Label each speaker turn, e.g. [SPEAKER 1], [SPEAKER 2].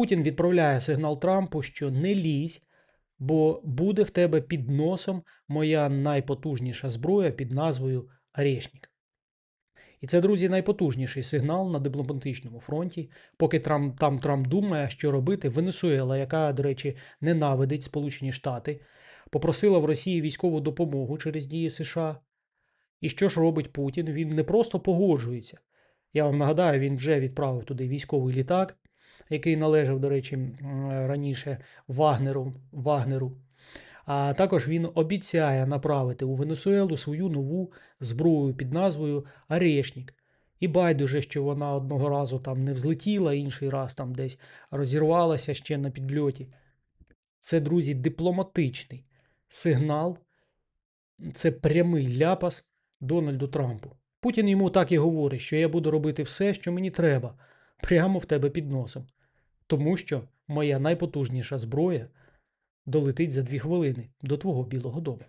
[SPEAKER 1] Путін відправляє сигнал Трампу, що не лізь, бо буде в тебе під носом моя найпотужніша зброя під назвою Орешник. І це, друзі, найпотужніший сигнал на дипломатичному фронті, поки Трамп, там Трамп думає, що робити. Венесуела, яка, до речі, ненавидить Сполучені Штати, попросила в Росії військову допомогу через дії США. І що ж робить Путін? Він не просто погоджується. Я вам нагадаю, він вже відправив туди військовий літак, який належав, до речі, раніше Вагнеру. Вагнеру. А також він обіцяє направити у Венесуелу свою нову зброю під назвою Орешник. І байдуже, що вона одного разу там не взлетіла, інший раз там десь розірвалася ще на підльоті. Це, друзі, дипломатичний сигнал, це прямий ляпас Дональду Трампу. Путін йому так і говорить, що я буду робити все, що мені треба, прямо в тебе під носом. Тому що моя найпотужніша зброя долетить за дві хвилини до твого Білого Дому.